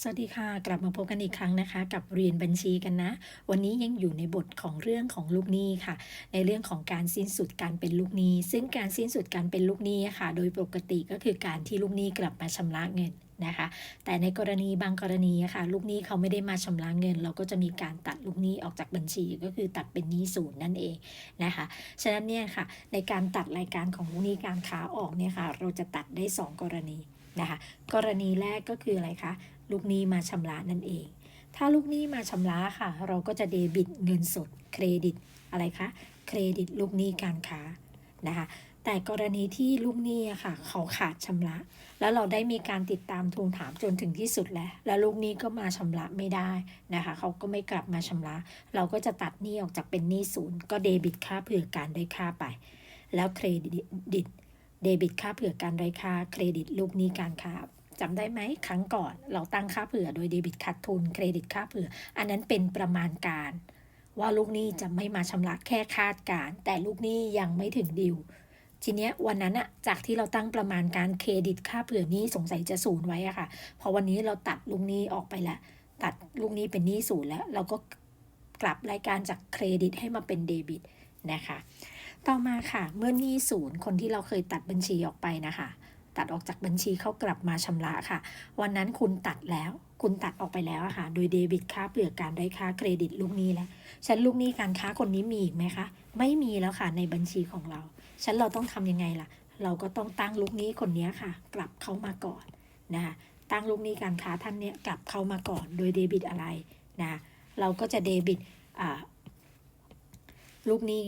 สวัสดีค่ะกลับมาพบกันอีกครั้งนะคะ กับเรียนบัญชีกันนะ วันนี้ยังอยู่ในบทของเรื่องของลูกหนี้ค่ะ ในเรื่องของการสิ้นสุดการเป็นลูกหนี้ ซึ่งการสิ้นสุดการเป็นลูกหนี้ค่ะ โดยปกติก็คือการที่ลูกหนี้กลับมาชำระเงินนะคะ แต่ในกรณีบางกรณีค่ะ ลูกหนี้เขาไม่ได้มาชำระเงิน เราก็จะมีการตัดลูกหนี้ออกจากบัญชีก็คือตัดเป็นหนี้ศูนย์นั่นเองนะคะ ฉะนั้นเนี่ยค่ะ ในการตัดรายการของลูกหนี้การค้าออกเนี่ยค่ะ เราจะตัดได้ 2 กรณีนะคะ กรณีแรกก็คืออะไรคะ ลูกหนี้มาชำระนั่นเอง ถ้าลูกหนี้มาชำระค่ะ เราก็จะเดบิตเงินสดเครดิตอะไรคะเครดิตลูกหนี้การค้านะคะแต่กรณีที่ลูกหนี้ค่ะ เขาขาดชำระ แล้วเราได้มีการติดตามทวงถามจนถึงที่สุดแล้ว แล้วลูกหนี้ก็มาชำระไม่ได้นะคะ เขาก็ไม่กลับมาชำระ เราก็จะตัดหนี้ออกจากเป็นหนี้ศูนย์ก็เดบิตค่าเผื่อการได้ค่าไป แล้วเครดิตเดบิตค่าเผื่อการได้ค่าเครดิตลูกหนี้การค้า จำได้ไหมครั้งก่อนเราตั้งค่าเผื่อโดยเดบิตขาดทุนเครดิตค่าเผื่อ อันนั้นเป็นประมาณการ ว่าลูกหนี้จะไม่มาชำระแค่คาดการ แต่ลูกหนี้ยังไม่ถึงดิวทีเนี้ยวันนั้นอะจากที่เราตั้งประมาณการเครดิตค่าเผื่อหนี้สงสัยจะศูนย์ไว้อะค่ะ พอวันนี้เราตัดลูกหนี้ออกไปแล้วตัดลูกหนี้เป็นหนี้ศูนย์แล้ว เราก็กลับรายการจากเครดิตให้มาเป็นเดบิตนะคะ ต่อมาค่ะ เมื่อหนี้ศูนย์คนที่เราเคยตัดบัญชีออกไปนะคะ ตัดออกจากบัญชีเขากลับมาชำระค่ะ วันนั้นคุณตัดแล้ว คุณตัดออกไปแล้วอะค่ะ โดยเดบิตค่าเปลือกการได้ค่าเครดิตลูกหนี้แล้วฉันลูกหนี้การค้าคนนี้มีอีกไหมคะ ไม่มีแล้วค่ะในบัญชีของเรา ฉันเราต้องทำยังไงล่ะ เราก็ต้องตั้งลูกหนี้คนนี้ค่ะ กลับเข้ามาก่อนนะคะตั้งลูกหนี้การค้าท่านเนี้ยกลับเข้ามาก่อน โดยเดบิตอะไรนะเราก็จะเดบิตอ่าลูกหนี้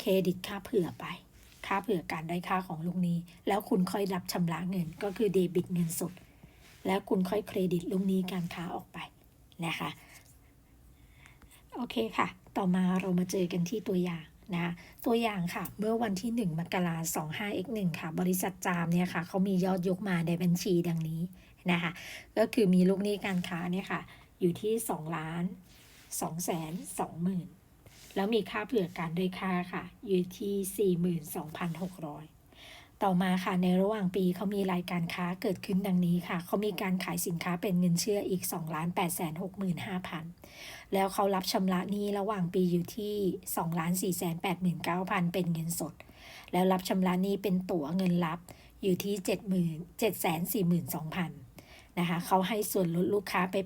เครดิตค่าเผื่อไป ค่าเผื่อการได้ค่าของลูกหนี้ แล้วคุณค่อยรับชำระเงิน ก็คือเดบิตเงินสด แล้วคุณค่อยเครดิตลูกหนี้การค้าออกไปนะคะโอเคค่ะ ต่อมาเรามาเจอกันที่ตัวอย่างนะตัวอย่างค่ะ เมื่อวันที่ 1 มกราคม 25x1 ค่ะ บริษัทจามเนี่ยค่ะเขามียอดยกมาในบัญชีดังนี้นะคะ ก็คือมีลูกหนี้การค้าเนี่ยค่ะ อยู่ที่2ล้าน2แสน2หมื่น แล้วมีค่าเผื่อการด้วยค่าค่ะ อยู่ที่ 42,600 ต่อมาค่ะในระหว่างปีเขามีรายการค้าเกิดขึ้นดังนี้ค่ะ เขามีการขายสินค้าเป็นเงินเชื่ออีก 2 8 6 5 0 0 0 แล้วเขารับชำระหนี้ระหว่างปีอยู่ที่ 2 4 8 9 0 0 0 เป็นเงินสด แล้วรับชำระหนี้เป็นตั๋วเงินรับอยู่ที่ 70,000 742,000 นะคะเขาให้ส่วนลดลูกค้าไป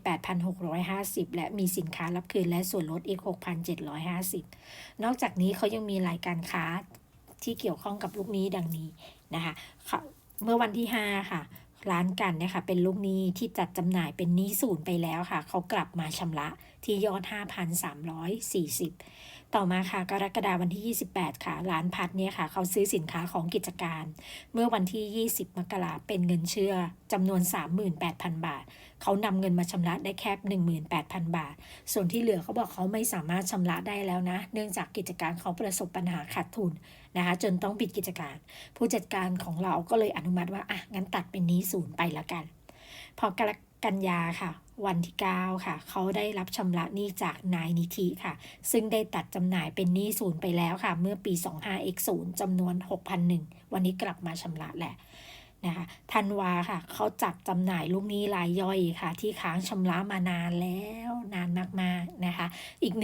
8,650 และมีสินค้ารับคืนและส่วนลดอีก 6,750 นอกจากนี้เขายังมีรายการค้าที่เกี่ยวข้องกับลูกนี้ดังนี้นะคะเขาเมื่อวันที่ 5 ค่ะ ร้านกันเนี่ยค่ะเป็นลูกหนี้ที่จัดจำหน่ายเป็นหนี้ศูนย์ไปแล้วค่ะ เขากลับมาชำระที่ยอด 5,340 ต่อมาค่ะ กรกฎาวันที่ 28 ค่ะ ร้านพัดเนี่ยค่ะ เขาซื้อสินค้าของกิจการ เมื่อวันที่ 20 มกราเป็นเงินเชื่อจำนวน 38,000 บาทเขานำเงินมาชำระได้แค่18,000 บาท ส่วนที่เหลือเขาบอกเขาไม่สามารถชำระได้แล้วนะ เนื่องจากกิจการเขาประสบปัญหาขาดทุนนะคะจนต้องปิดกิจการ ผู้จัดการของเราก็เลยอนุมัติว่าอะงั้นตัดเป็นหนี้ศูนย์ไปละกัน พอกรกันยาค่ะ วันที่ 9 ค่ะ เขาได้รับชำระหนี้จากนายนิธิค่ะ ซึ่งได้ตัดจำหน่ายเป็นหนี้ศูนย์ไปแล้วค่ะ เมื่อปี 25x0 จำนวน 6,001 วันนี้กลับมาชำระแหละ นะคะธันวาค่ะเขาจัดจำหน่ายลูกหนี้รายย่อยค่ะ ที่ค้างชำระมานานแล้วนานมากๆนะคะอีก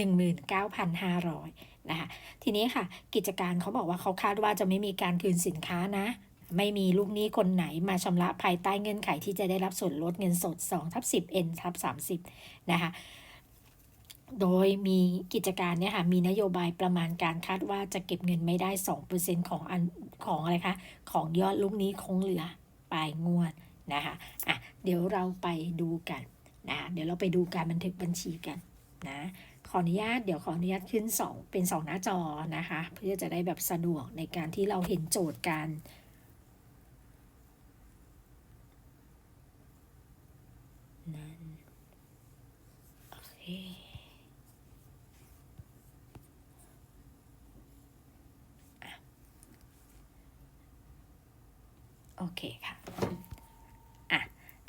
19,500นะคะทีนี้ค่ะกิจการเขาบอกว่าเขาคาดว่าจะไม่มีการคืนสินค้านะไม่มีลูกหนี้คนไหนมาชำระภายใต้เงื่อนไขที่จะได้รับส่วนลดเงินสด2ทับ10 n ทับ30นะคะ โดยมีกิจการเนี่ยค่ะมีนโยบายประมาณการคาดว่าจะเก็บเงินไม่ได้ 2%ของอันของอะไรคะของยอดลูกนี้คงเหลือปลายงวดนะคะอะเดี๋ยวเราไปดูกันนะเดี๋ยวเราไปดูการบันทึกบัญชีกันนะขออนุญาตเดี๋ยวขออนุญาตขึ้น 2 เป็น 2 หน้าจอนะคะ เพื่อจะได้แบบสะดวกในการที่เราเห็นโจทย์การ นั่นโอเค อะ โอเคค่ะอะ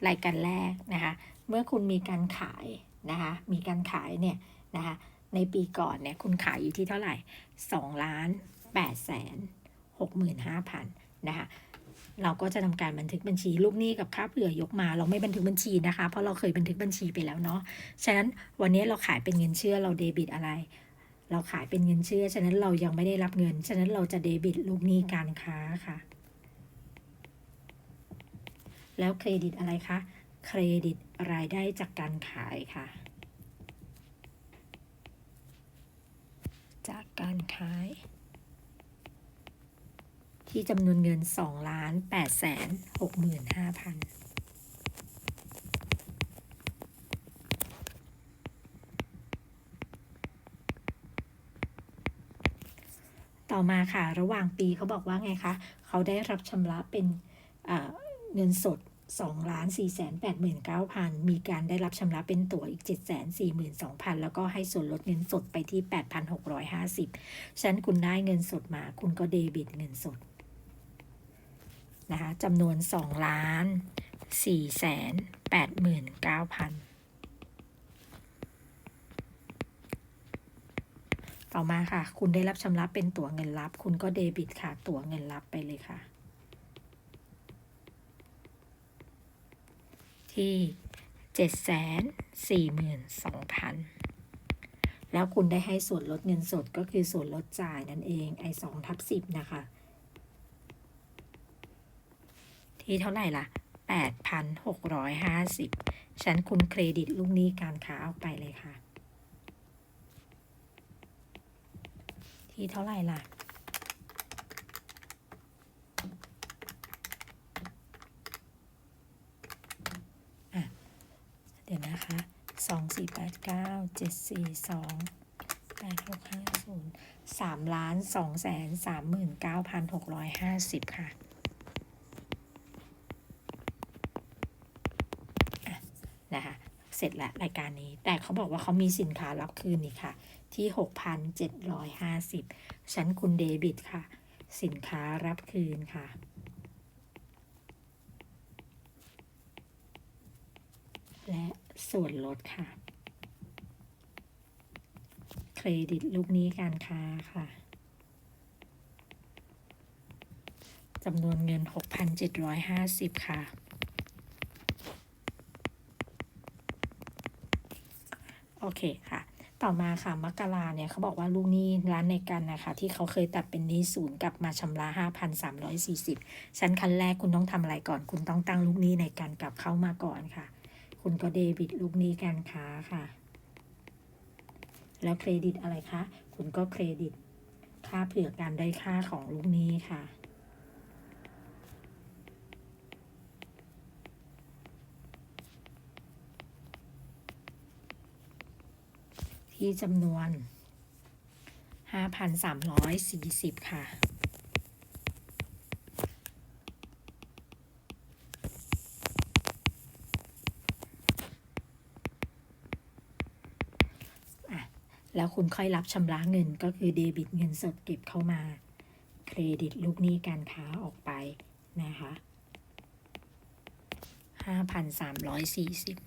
รายการแรกนะคะ เมื่อคุณมีการขายนะคะ มีการขายเนี่ยนะคะ ในปีก่อนเนี่ยคุณขายอยู่ที่เท่าไหร่2ล้าน8แสน65,000นะคะเราก็จะทำการบันทึกบัญชีลูกหนี้กับค่าเผื่อยกมา เราไม่บันทึกบัญชีนะคะ เพราะเราเคยบันทึกบัญชีไปแล้วเนาะฉะนั้นวันนี้เราขายเป็นเงินเชื่อเราเดบิตอะไร เราขายเป็นเงินเชื่อ ฉะนั้นเรายังไม่ได้รับเงิน ฉะนั้นเราจะเดบิตลูกหนี้การค้าค่ะ แล้วเครดิตอะไรคะ เครดิตรายได้จากการขายค่ะ จากการขาย ที่จำนวนเงิน2ล้าน8แสน6หมื่น5พันต่อมาค่ะ ระหว่างปีเขาบอกว่าไงคะ เขาได้รับชำระเป็น เงินสด2ล้าน4แสน8หมื่น9พันมีการได้รับชำระเป็นตั๋วอีก7แสน4หมื่น2พันแล้วก็ให้ส่วนลดเงินสดไปที่ 8,650 ฉะนั้นคุณได้เงินสดมา คุณก็เดบิตเงินสดนะคะจำนวน 2 ล้าน4แสน8หมื่น9พันต่อมาค่ะ คุณได้รับชำระเป็นตั๋วเงินรับ คุณก็เดบิตค่ะ ตั๋วเงินรับไปเลยค่ะ ที่เจ็ดแสนสี่หมื่นสองพันแล้วคุณได้ให้ส่วนลดเงินสดก็คือส่วนลดจ่ายนั่นเองไอ้สองทับสิบนะคะ ที่เท่าไหร่ล่ะแปดพันหกร้อยห้าสิบฉันคุณเครดิตลูกหนี้การค้าออกไปเลยค่ะ ที่เท่าไหร่ล่ะ เดี๋ยวนะคะส องสี่แปดเก้าเจ็ดสี่สองแปดหกห้าศูนย์สามล้านสองแสนสามหมื่นเก้าพันหกร้อยห้าสิบค่ะนะคะเสร็จแล้วรายการนี้ แต่เขาบอกว่าเขามีสินค้ารับคืนอีกค่ะ ที่ 6,750 ชั้นคุณเดบิตค่ะ สินค้ารับคืนค่ะ และ ส่วนลดค่ะ เครดิตลูกนี้การค้าค่ะจำนวนเงิน 6,750 ค่ะ โอเคค่ะ ต่อมาค่ะมกราเนี่ยเขาบอกว่าลูกหนี้ร้านในกันนะคะ ที่เขาเคยตัดเป็นหนี้ศูนย์กลับมาชำระ 5,340 ชั้นขั้นแรกคุณต้องทำอะไรก่อน คุณต้องตั้งลูกหนี้ในการกลับเข้ามาก่อนค่ะ คุณก็เดบิตลูกนี้การค้าค่ะ แล้วเครดิตอะไรคะ คุณก็เครดิต ค่าเผื่อการได้ค่าของลูกนี้ค่ะที่จำนวน 5,340 ค่ะ แล้วคุณค่อยรับชำระเงินก็คือเดบิตเงินสดเก็บเข้ามา เครดิตลูกหนี้การค้าออกไปนะคะ5,340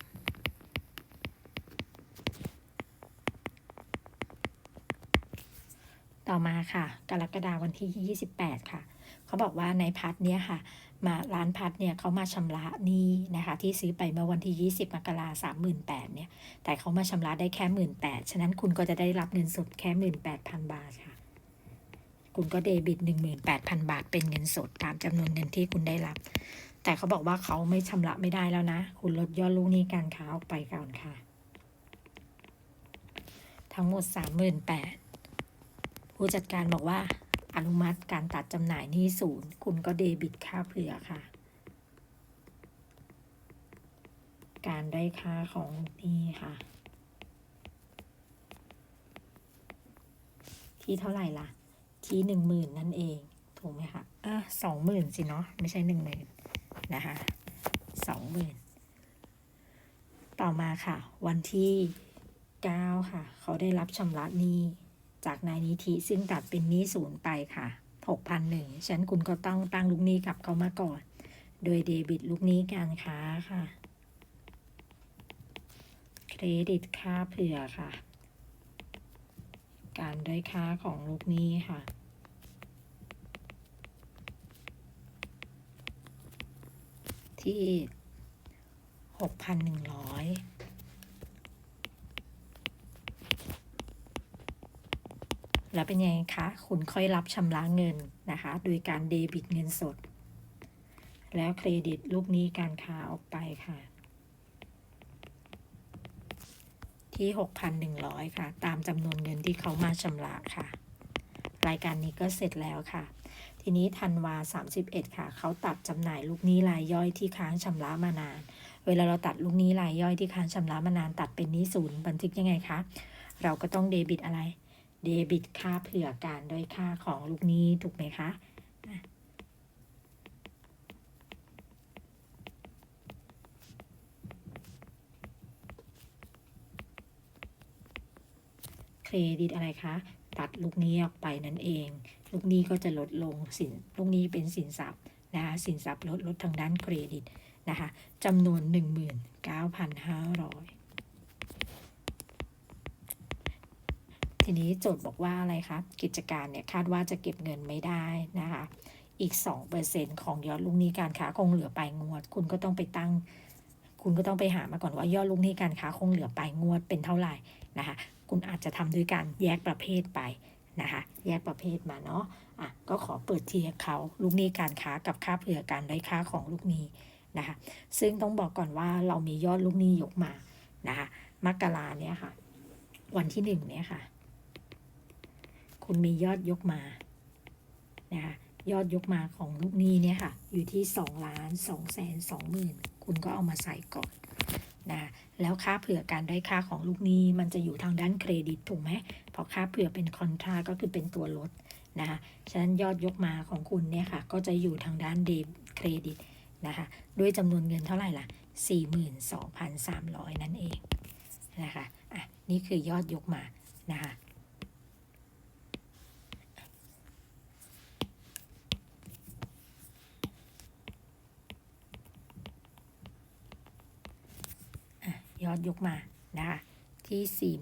ต่อมาค่ะ กรกฎาวันที่ 28 ค่ะ เขาบอกว่าในพัดเนี่ยค่ะ มาร้านพัดเนี่ยเขามาชำระหนี้นะคะที่ซื้อไปเมื่อวันที่ 20 มกราสามหมื่นแปดเนี่ยแต่เขามาชำระได้แค่หมื่นแปดฉะนั้นคุณก็จะได้รับเงินสดแค่หมื่นแปดพันบาทค่ะ คุณก็เดบิตหนึ่งหมื่นแปดพันบาทเป็นเงินสดตามจำนวนเงินที่คุณได้รับ แต่เขาบอกว่าเขาไม่ชำระไม่ได้แล้วนะ คุณลดยอดลูกหนี้การค้าออกไปก่อนค่ะ ทั้งหมดสามหมื่นแปดผู้จัดการบอกว่า อนุมัติการตัดจำหน่ายหนี้ศูนย์คุณก็เดบิตค่าเผื่อค่ะ การได้ค่าของนี้ค่ะ ที่เท่าไหร่ล่ะ ที่หนึ่งหมื่นนั่นเอง ถูกไหมคะเออสองหมื่นสิเนาะไม่ใช่หนึ่งหมื่นนะคะสองหมื่นต่อมาค่ะ วันที่เก้าค่ะ เขาได้รับชำระหนี้ จากนายนิธิซึ่งตัดเป็นหนี้ศูนย์ไปค่ะ6,001ฉันคุณก็ต้องตั้งลูกหนี้กับเขามาก่อน โดยเดบิตลูกหนี้การค้าค่ะ เครดิตค่าเผื่อค่ะ การได้ค่าของลูกหนี้ค่ะที่ 6,100 แล้วเป็นยังไงคะ คุณค่อยรับชำระเงินนะคะ โดยการเดบิตเงินสด แล้วเครดิตลูกนี้การค้าออกไปค่ะ ที่ 6,100 ค่ะ ตามจำนวนเงินที่เขามาชำระค่ะ รายการนี้ก็เสร็จแล้วค่ะ ทีนี้ธันวา 31 ค่ะ เขาตัดจำหน่ายลูกนี้รายย่อยที่ค้างชำระมานาน เวลาเราตัดลูกนี้รายย่อยที่ค้างชำระมานาน ตัดเป็นนี้ศูนย์บันทึกยังไงคะ เราก็ต้องเดบิตอะไร เดบิตค่าเผื่อการด้อยค่าของลูกนี้ถูกไหมคะเครดิตอะไรคะ ตัดลูกนี้ออกไปนั่นเอง ลูกนี้ก็จะลดลงสินลูกนี้เป็นสินทรัพย์นะคะสินทรัพย์ลดลดทางด้านเครดิตนะคะจำนวน 19,500 ทีนี้โจทย์บอกว่าอะไรคะกิจการเนี่ยคาดว่าจะเก็บเงินไม่ได้นะคะอีก 2%ของยอดลูกหนี้การค้าคงเหลือปลายงวด คุณก็ต้องไปตั้ง คุณก็ต้องไปหามาก่อนว่ายอดลูกหนี้การค้าคงเหลือปลายงวดเป็นเท่าไหร่นะคะคุณอาจจะทำด้วยการแยกประเภทไปนะคะแยกประเภทมาเนาะอะก็ขอเปิดเทียเขาลูกหนี้การค้ากับค่าเผื่อการได้ค่าของลูกหนี้นะคะซึ่งต้องบอกก่อนว่าเรามียอดลูกหนี้ยกมานะคะมกราเนี่ยค่ะ วันที่หนึ่งเนี่ยค่ะ คุณมียอดยกมานะคะยอดยกมาของลูกหนี้เนี่ยค่ะ อยู่ที่2ล้าน2แสน2หมื่นคุณก็เอามาใส่ก่อนนะแล้วค่าเผื่อการได้ค่าของลูกหนี้มันจะอยู่ทางด้านเครดิตถูกไหมเพราะค่าเผื่อเป็นคอนทราก็คือเป็นตัวลดนะคะฉะนั้นยอดยกมาของคุณเนี่ยค่ะ ก็จะอยู่ทางด้านเดบเครดิตนะคะด้วยจำนวนเงินเท่าไหร่ล่ะ 42,300 นั่นเองนะคะอะนี่คือยอดยกมานะคะ ยอดยกมานะคะที่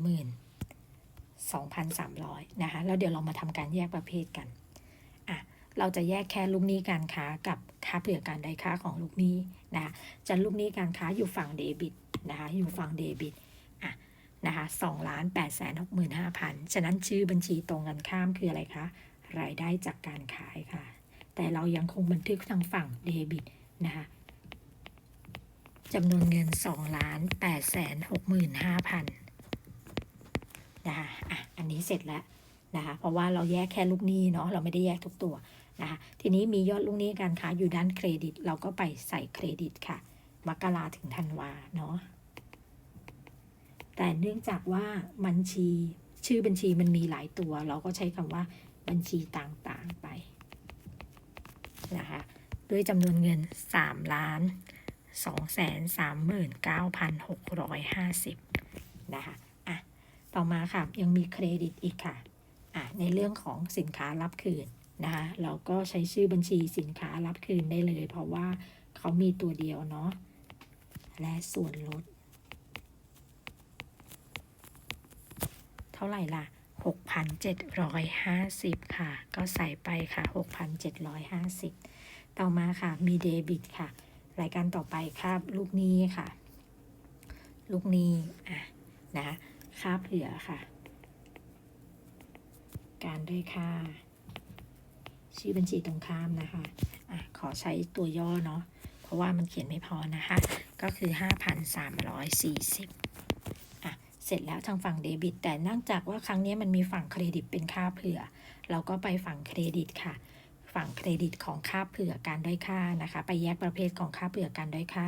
42,300นะคะแล้วเดี๋ยวเรามาทำการแยกประเภทกันอะเราจะแยกแค่ลูกหนี้การค้ากับค่าเผื่อการได้ค่าของลูกหนี้นะคะจะลูกหนี้การค้าอยู่ฝั่งเดบิตนะคะอยู่ฝั่งเดบิตอะนะคะ2ล้าน8แสน6 5 0 0 0ฉะนั้นชื่อบัญชีตรงกันข้ามคืออะไรคะรายได้จากการขายค่ะ แต่เรายังคงบันทึกทางฝั่งเดบิตนะคะ จำนวนเงิน2ล้าน8แสน6 5 0 0 0นะคะอะอันนี้เสร็จแล้วนะคะเพราะว่าเราแยกแค่ลูกหนี้เนาะเราไม่ได้แยกทุกตัวนะคะทีนี้มียอดลูกหนี้การค้าอยู่ด้านเครดิต เราก็ไปใส่เครดิตค่ะมกราถึงธันวาเนาะแต่เนื่องจากว่าบัญชีชื่อบัญชีมันมีหลายตัว เราก็ใช้คำว่าบัญชีต่างๆไปนะคะด้วยจำนวนเงิน3ล้าน 2 3 9 6 5 0 นะคะ อะ ต่อมาค่ะ ยังมีเครดิตอีกค่ะ อะ ในเรื่องของสินค้ารับคืนนะคะ เราก็ใช้ชื่อบัญชีสินค้ารับคืนได้เลย เพราะว่าเขามีตัวเดียวเนาะ และส่วนลด เท่าไหร่ล่ะ 6,750 ค่ะ ก็ใส่ไปค่ะ 6,750 ต่อมาค่ะ มีเดบิตค่ะ รายการต่อไปค่าลูกนี้ค่ะ ลูกนี้อะนะค่าเผื่อค่ะ การได้ค่าชื่อบัญชีตรงข้ามนะคะอะขอใช้ตัวย่อเนาะเพราะว่ามันเขียนไม่พอนะคะ ก็คือ 5,340อะเสร็จแล้วทางฝั่งเดบิต แต่เนื่องจากว่าครั้งนี้มันมีฝั่งเครดิตเป็นค่าเผื่อ เราก็ไปฝั่งเครดิตค่ะ ฝั่งเครดิตของค่าเผื่อการด้อยค่านะคะ ไปแยกประเภทของค่าเผื่อการด้อยค่า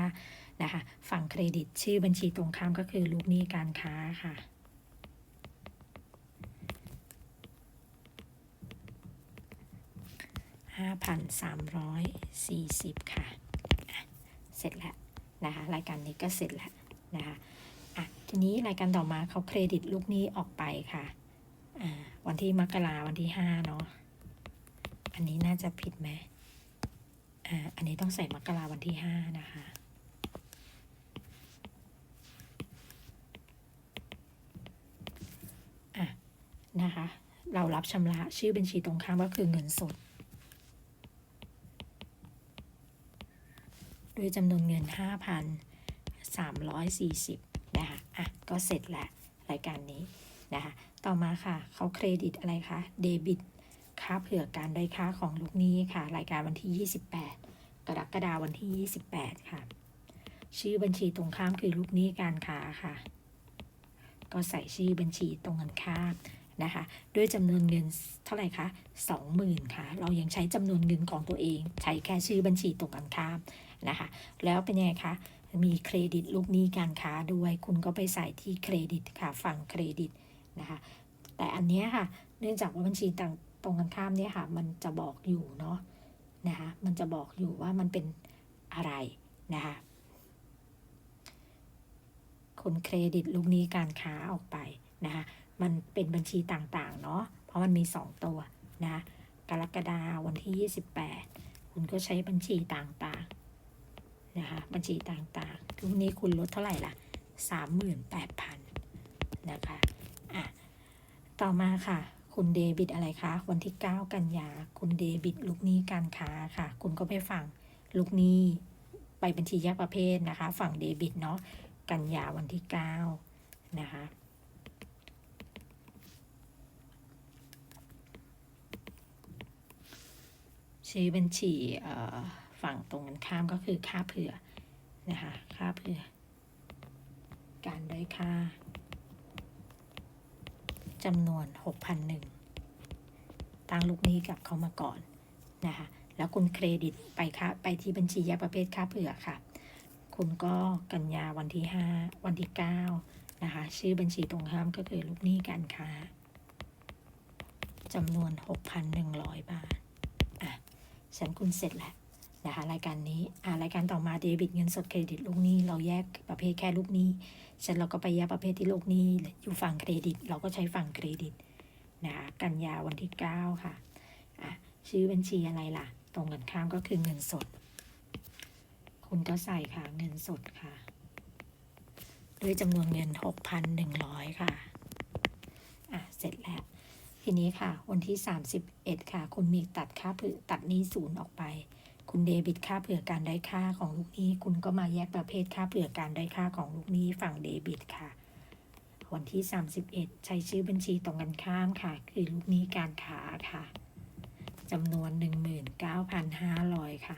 นะคะ ฝั่งเครดิตชื่อบัญชีตรงข้ามก็คือลูกหนี้การค้าค่ะ5,340 ค่ะอะเสร็จแล้วนะคะ รายการนี้ก็เสร็จแล้วนะคะอะทีนี้รายการต่อมาเขาเครดิตลูกหนี้ออกไปค่ะ อ่า วันที่มกราวันที่ 5 เนาะ อันนี้น่าจะผิดไหมอ่า อันนี้ต้องใส่มกราวันที่5นะคะ อะ นะคะ เรารับชำระชื่อบัญชีตรงข้ามก็คือเงินสดด้วยด้วยจำนวนเงิน 5,340 นะคะ อะ ก็เสร็จแล้วรายการนี้นะคะ ต่อมาค่ะ เขาเครดิตอะไรคะ เดบิต ค่าเผื่อการได้ค่าของลูกหนี้ค่ะ รายการวันที่ 28 กรกฎาคมวันที่ 28 ค่ะ ชื่อบัญชีตรงข้ามคือลูกหนี้การค้าค่ะ ก็ใส่ชื่อบัญชีตรงกันข้ามนะคะ ด้วยจำนวนเงินเท่าไหร่คะ20,000ค่ะ เรายังใช้จำนวนเงินของตัวเอง ใช้แค่ชื่อบัญชีตรงกันข้ามนะคะ แล้วเป็นยังไงคะ มีเครดิตลูกหนี้การค้าด้วย คุณก็ไปใส่ที่เครดิตค่ะ ฝั่งเครดิตนะคะ แต่อันนี้ค่ะ เนื่องจากว่าบัญชีต่าง รงกันข้ามเนี่ยค่ะ มันจะบอกอยู่เนาะนะคะมันจะบอกอยู่ว่ามันเป็นอะไรนะคะคนเครดิตลูกนี้การค้าออกไปนะคะมันเป็นบัญชีต่างๆเนาะเพราะมันมี 2 ตัวนะกรกฎาวันที่ 28 คุณก็ใช้บัญชีต่างๆนะคะบัญชีต่างๆลูกนี้คุณลดเท่าไหร่ล่ะ 38,000นะคะอะต่อมาค่ะ คุณเดบิตอะไรคะ วันที่ 9 กันยา คุณเดบิตลูกหนี้การค้าค่ะ คุณก็ไปฝั่งลูกหนี้ไปบัญชีแยกประเภทนะคะ ฝั่งเดบิตเนาะ กันยาวันที่ 9 นะคะ ชื่อบัญชีฝั่งตรงกันข้ามก็คือค่าเผื่อนะคะ ค่าเผื่อ การได้ค่า จำนวน 6,001ตั้งลูกหนี้กลับเข้ามาก่อนนะคะ แล้วคุณเครดิตไปค่าไปที่บัญชีแยกประเภทค่าเผื่อค่ะ คุณก็กันยาวันที่ 5 วันที่ 9 นะคะ ชื่อบัญชีตรงข้ามก็คือลูกหนี้การค้าจำนวน 6,100 บาท อะ ฉันคุณเสร็จแล้ว นะคะรายการนี้อ่ารายการต่อมาเดบิตเงินสดเครดิตลูกหนี้เราแยกประเภทแค่ลูกหนี้ฉันเราก็ไปแยกประเภทที่ลูกหนี้อยู่ฝั่งเครดิต เราก็ใช้ฝั่งเครดิตนะคะกันยาวันที่ 9 ค่ะอะชื่อบัญชีอะไรล่ะ ตรงกันข้ามก็คือเงินสด คุณก็ใส่ค่ะเงินสดค่ะ ด้วยจำนวนเงิน 6,100 ค่ะอะเสร็จแล้วทีนี้ค่ะ วันที่ 31 ค่ะ คุณมีตัดค่าผื่อตัดหนี้ศูนย์ออกไป คุณเดบิตค่าเผื่อการได้ค่าของลูกหนี้ คุณก็มาแยกประเภทค่าเผื่อการได้ค่าของลูกหนี้ฝั่งเดบิตค่ะ วันที่ 31 ใช้ชื่อบัญชีตรงกันข้ามค่ะ คือลูกหนี้การค้าค่ะจำนวน 19,500 ค่ะ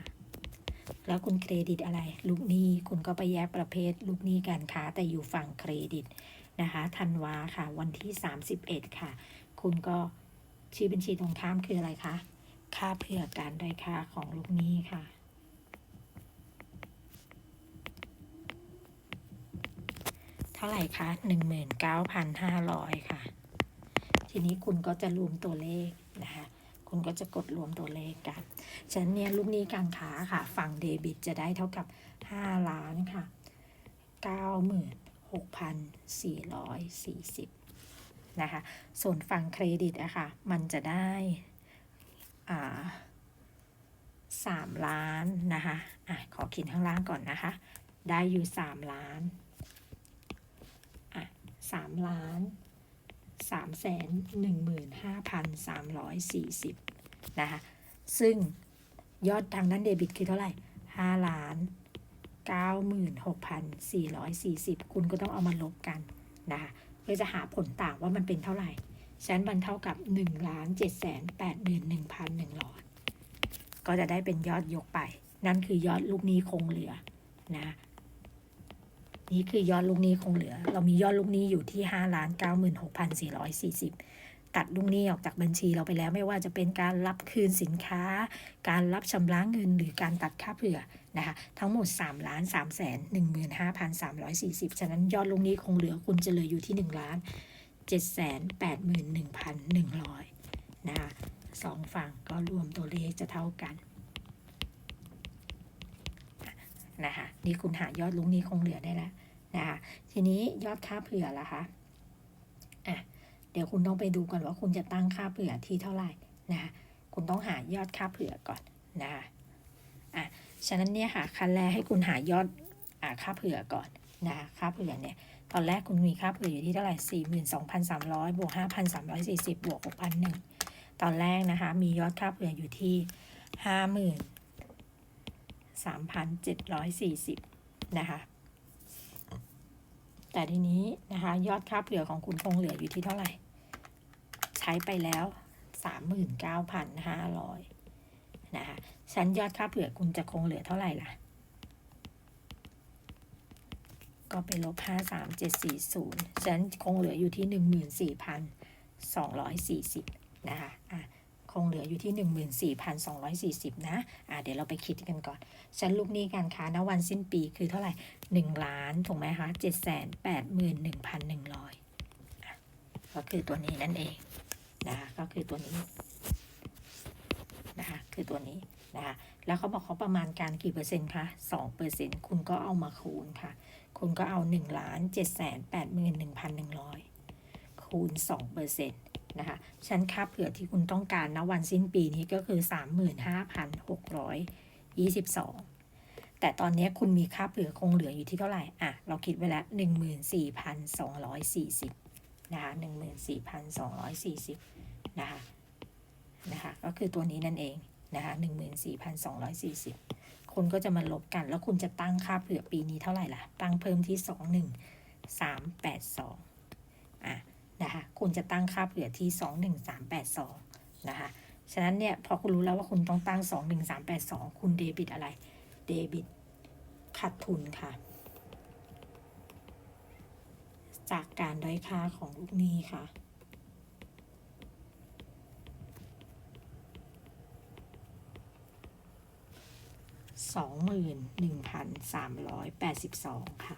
แล้วคุณเครดิตอะไร ลูกหนี้คุณก็ไปแยกประเภท ลูกหนี้การค้าแต่อยู่ฝั่งเครดิตนะคะธันวาค่ะ วันที่ 31 ค่ะ คุณก็ชื่อบัญชีตรงข้ามคืออะไรคะ ค่าเผื่อการได้ค่าของลูกหนี้ค่ะ เท่าไหร่คะ19,500ค่ะ ทีนี้คุณก็จะรวมตัวเลขนะคะคุณก็จะกดรวมตัวเลขกันฉะนั้นเนี่ยลูกหนี้การค้าค่ะ ฝั่งเดบิตจะได้เท่ากับ 5 ล้านค่ะ 96,440 นะคะ ส่วนฝั่งเครดิตอะค่ะ มันจะได้ สามล้านนะคะอะขอเขียนข้างล่างก่อนนะคะ ได้อยู่สามล้านอะสามล้านสามแสนหนึ่งหมื่นห้าพันสามร้อยสี่สิบนะคะซึ่งยอดทางด้านเดบิตคือเท่าไหร่ห้าล้านเก้าหมื่นหกพันสี่ร้อยสี่สิบคุณก็ต้องเอามาลบกันนะคะเพื่อจะหาผลต่างว่ามันเป็นเท่าไหร่ ฉะนั้นมันเท่ากับ1ล้าน7แสน8หมื่น1,100ก็จะได้เป็นยอดยกไป นั่นคือยอดลูกนี้คงเหลือนะนี่คือยอดลูกนี้คงเหลือ เรามียอดลูกนี้อยู่ที่5ล้าน96,440 ตัดลูกนี้ออกจากบัญชีเราไปแล้วไม่ว่าจะเป็นการรับคืนสินค้า การรับชำระเงินหรือการตัดค่าเผื่อนะคะทั้งหมด3ล้าน3แสน15,340 ฉะนั้นยอดลูกนี้คงเหลือคุณจะเหลืออยู่ที่ 1 ล้าน 781,100 นะคะสองฝั่งก็รวมตัวเลขจะเท่ากันนะคะนี่คุณหายอดลุงนี้คงเหลือได้แล้วนะคะทีนี้ยอดค่าเผื่อละคะอะเดี๋ยวคุณต้องไปดูก่อนว่าคุณจะตั้งค่าเผื่อที่เท่าไหร่นะคะคุณต้องหายอดค่าเผื่อก่อนนะคะอะฉะนั้นเนี่ยค่ะขั้นแรกให้คุณหายอดอ่าค่าเผื่อก่อนนะคะค่าเผื่อเนี่ย ตอนแรกคุณมีค่าเผื่ออยู่ที่เท่าไหร่ 42,300 บวก 5,340 บวก 6,001 ตอนแรกนะคะ มียอดค่าเผื่ออยู่ที่ 53,740 นะคะ แต่ทีนี้นะคะ ยอดค่าเผื่อของคุณคงเหลืออยู่ที่เท่าไหร่ ใช้ไปแล้ว 39,500 นะคะ ฉันยอดค่าเผื่อคุณจะคงเหลือเท่าไหร่ล่ะ ก็ไปลบ 53740ฉะนั้นคงเหลืออยู่ที่ 14,240 นะคะอะคงเหลืออยู่ที่ 14,240 นะ อะเดี๋ยวเราไปคิดกันก่อนฉันลูกหนี้การค้าณวันสิ้นปีคือเท่าไหร่ 1 ล้าน ถูกไหมคะ 781,100อะก็คือตัวนี้นั่นเอง นะคะ ก็คือตัวนี้ นะคะ คือตัวนี้ นะคะแล้วเขาบอกเขาประมาณการกี่เปอร์เซ็นต์คะ2เปอร์เซ็นต์คุณก็เอามาคูณค่ะ คุณก็เอา1ล้าน781,100คูณ2เปอร์เซ็นต์นะคะชั้นค่าเผื่อที่คุณต้องการณวันสิ้นปีนี้ก็คือ35,622แต่ตอนนี้คุณมีค่าเผื่อคงเหลืออยู่ที่เท่าไหร่ อะ เราคิดไว้แล้ว14,240นะคะ14,240นะคะ นะคะ ก็คือตัวนี้นั่นเอง นะคะ14,240คุณก็จะมาลบกัน แล้วคุณจะตั้งค่าเผื่อปีนี้เท่าไหร่ล่ะ ตั้งเพิ่มที่21382อะนะคะคุณจะตั้งค่าเผื่อที่21382นะคะฉะนั้นเนี่ยพอคุณรู้แล้วว่าคุณต้องตั้ง21382คุณเดบิตอะไร เดบิตขาดทุนค่ะ จากการด้อยค่าของลูกหนี้ค่ะ 21,382 ค่ะ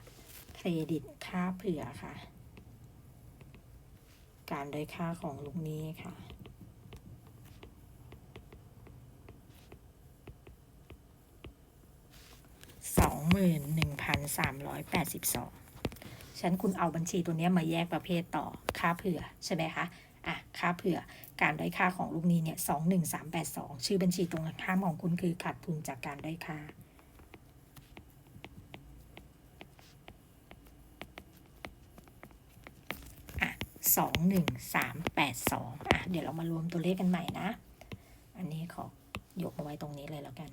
เครดิตค่าเผื่อค่ะ การได้ค่าของลูกนี้ค่ะสองหมื่นหนึ่งพันสามร้อยแปดสิบสองฉันคุณเอาบัญชีตัวนี้มาแยกประเภทต่อค่าเผื่อใช่ไหมคะ อะค่าเผื่อการด้อยค่าของลูกนี้เนี่ยสองหนึ่งสามแปดสองชื่อบัญชีตรงข้ามของคุณคือขาดทุนจากการด้อยค่าอะสองหนึ่งสามแปดสองอะ เดี๋ยวเรามารวมตัวเลขกันใหม่นะ อันนี้ขอยกมาไว้ตรงนี้เลยแล้วกัน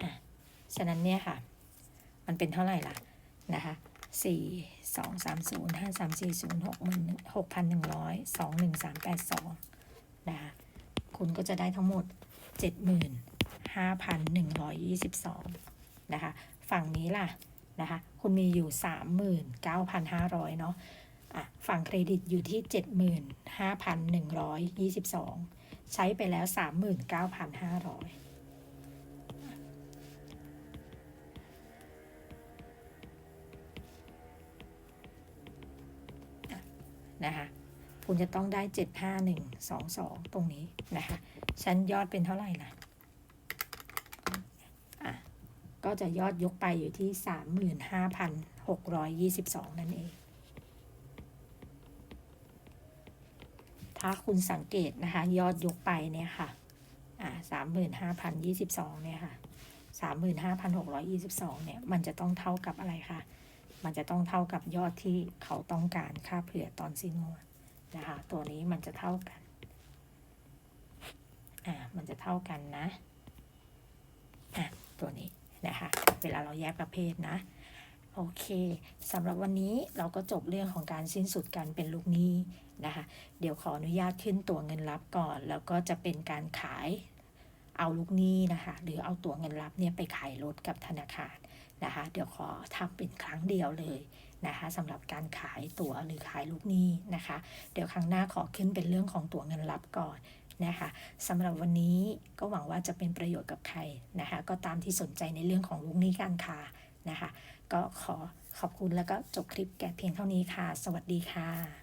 อะฉะนั้นเนี่ยค่ะ มันเป็นเท่าไหร่ล่ะนะคะ สี่สองสามศูนย์ห้าสามสี่ศูนย์หกหมื่นหกพันหนึ่งร้อยสองหนึ่งสามแปดสองนะคะคุณก็จะได้ทั้งหมดเจ็ดหมื่นห้าพันหนึ่งร้อยยี่สิบสองนะคะ ฝั่งนี้ล่ะนะคะ คุณมีอยู่สามหมื่นเก้าพันห้าร้อยเนาะอะฝั่งเครดิตอยู่ที่เจ็ดหมื่นห้าพันหนึ่งร้อยยี่สิบสองใช้ไปแล้วสามหมื่นเก้าพันห้าร้อย คุณจะต้องได้ 75122 ตรงนี้นะคะ ชั้นยอดเป็นเท่าไหร่ล่ะอะ ก็จะยอดยกไปอยู่ที่ 35,622 นั่นเอง ถ้าคุณสังเกตนะคะ ยอดยกไปเนี่ยค่ะ อะ35,022 เนี่ยค่ะ 35,622 เนี่ย มันจะต้องเท่ากับอะไรคะมันจะต้องเท่ากับยอดที่เขาต้องการค่าเผื่อตอนสิ้นงวด นะคะ ตัวนี้มันจะเท่ากัน อ่า มันจะเท่ากันนะ อะ ตัวนี้นะคะ เวลาเราแยกประเภทนะ โอเคสำหรับวันนี้เราก็จบเรื่องของการสิ้นสุดการเป็นลูกหนี้นะคะ เดี๋ยวขออนุญาตขึ้นตัวเงินรับก่อน แล้วก็จะเป็นการขายเอาลูกหนี้นะคะ หรือเอาตัวเงินรับเนี่ยไปขายรถกับธนาคารนะคะ เดี๋ยวขอทำเป็นครั้งเดียวเลย นะคะสำหรับการขายตั๋วหรือขายลูกหนี้นะคะ เดี๋ยวครั้งหน้าขอขึ้นเป็นเรื่องของตั๋วเงินรับก่อนนะคะสำหรับวันนี้ก็หวังว่าจะเป็นประโยชน์กับใครนะคะ ก็ตามที่สนใจในเรื่องของลูกหนี้การค้านะคะ ก็ขอขอบคุณแล้วก็จบคลิปแก่เพียงเท่านี้ค่ะ สวัสดีค่ะ